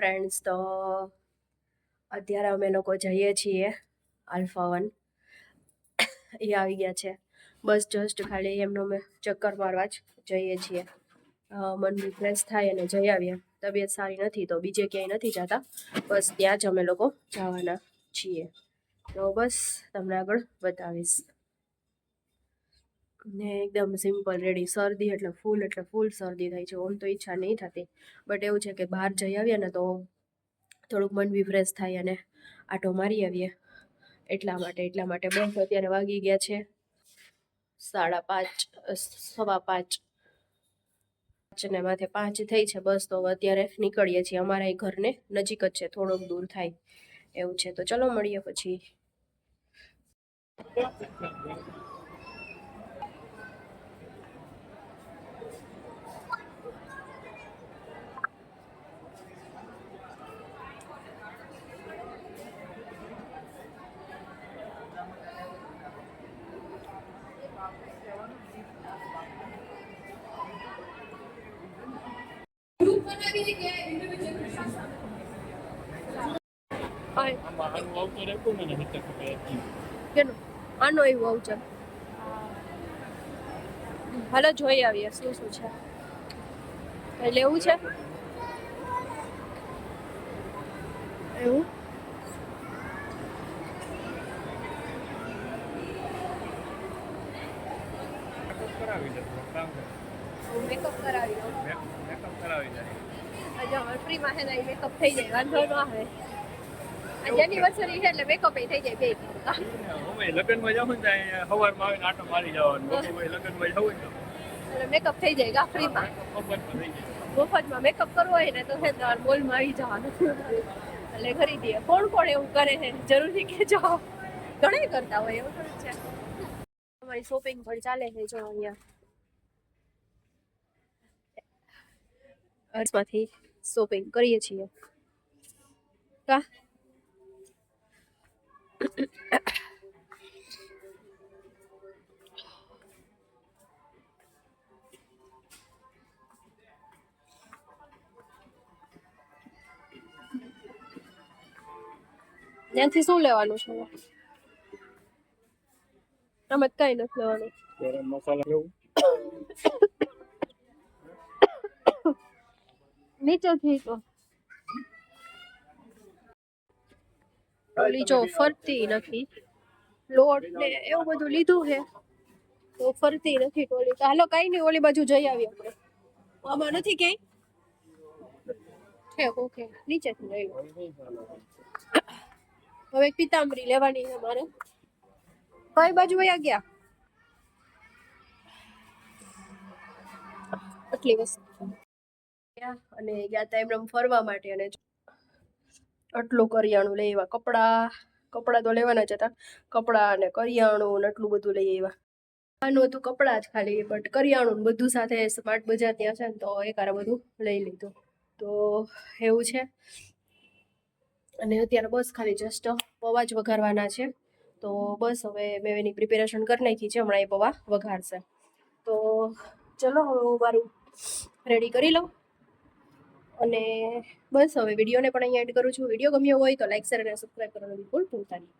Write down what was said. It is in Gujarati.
ફ્રેન્ડ્સ તો અત્યારે અમે લોકો જઈએ છીએ આલ્ફા વન એ આવી ગયા છે. બસ જસ્ટ ખાલી એમનો અમે ચક્કર મારવા જ જઈએ છીએ. મન રિફ્રેશ થાય અને જઈ આવીએ. તબિયત સારી નથી તો બીજે ક્યાંય નથી જતા. બસ ત્યાં જ અમે લોકો જવાના છીએ. તો બસ તમને આગળ બતાવીશ. ને એકદમ સિમ્પલ રેડી શરદી એટલે ફૂલ એટલે ફૂલ શરદી થાય છે, ઓમ તો ઈચ્છા નહીં થતી. બટ એવું છે કે બહાર જઈ આવીએ ને તો થોડુંક મન બી ફ્રેશ થાય અને આટો મારી આવીએ. એટલા માટે એટલા માટે. બસ અત્યારે વાગી ગયા છે સાડા પાંચ સવા પાંચ. ને માથે પાંચ થઈ છે બસ, તો અત્યારે નીકળીએ છીએ અમારા ઘરને. નજીક જ છે, થોડોક દૂર થાય. એવું છે. તો ચલો મળીએ પછી. મિત્ર કપે કેનું? આનો એવું વાઉચર હાલો જોઈ આવીએ શું શું છે. કઈ લેવું છે? એવું? મેકઅપ કરાવી દઉં. કરાવી દે આજે ફ્રીમાં હે ને મેકઅપ થઈ જાય વાંધો ન આવે. એનિવર્સરી છે એટલે મેકઅપ થઈ જાય બે અમે લગ્નમાં જાવ ને સવારમાં આવીને આટો મારી જવાનું લગ્નમાં જવું એટલે મેકઅપ થઈ જાય ગા ફ્રીમાં ખબર તો મફતમાં મેકઅપ કરવો હોય ને તો છે મોલમાં આવી જવાનું. એટલે ખરીદીએ. કોણ કોણ એવું કરે છે? જરૂરી કે જાઓ ઘણા કરતા હોય એવું થોડું છે. અમારી શોપિંગ પણ ચાલે છે જો અહીંયા. અર્સમાંથી શોપિંગ કરીએ છીએ. કા ત્યાંથી શું લેવાનું છે? અમે કઈ નથી લેવાનું. મસાલા લેવું. નીચેથી તો ઓલી જો ફરતી નથી લોટ ને એવું બધું લીધું છે તો ફરતી નથી ટોલી તો હાલો કઈ નહીં ઓલી બાજુ જઈ આવીએ આપણે આમાં નથી ક્યાંય ઠેક ઓકે નીચેથી લઈ લો હવે એક પિતાંબરી લેવાની છે મારે કઈ બાજુ વયા ગયા આટલી વસ્તુ ગયા અને ગયા હતા એમને ફરવા માટે અને આટલું કરિયાણું લઈ આવ્યા. કપડાં કપડાં તો લેવાના જ હતા. કપડાં અને કરિયાણું ને આટલું બધું લઈ આવ્યા. આનું હતું કપડાં જ ખાલી બટ કરિયાણું બધું સાથે સ્માર્ટ બજાર ત્યાં છે ને તો એકારે બધું લઈ લીધું. તો એવું છે. અને અત્યારે બસ ખાલી જસ્ટ પૌવા જ વઘારવાના છે. તો બસ હવે મેં એની પ્રિપેરેશન કરી નાખી છે. હમણાં એ પૌવા વઘારશે. તો ચલો હવે હું મારું રેડી કરી લઉં. અને બસ હવે વિડીયોને પણ અહીંયા એડ કરું છું. વીડિયો ગમ્યો હોય તો લાઈક શેર અને સબસ્ક્રાઈબ કરવાનું બિલકુલ ભૂલતા નહીં.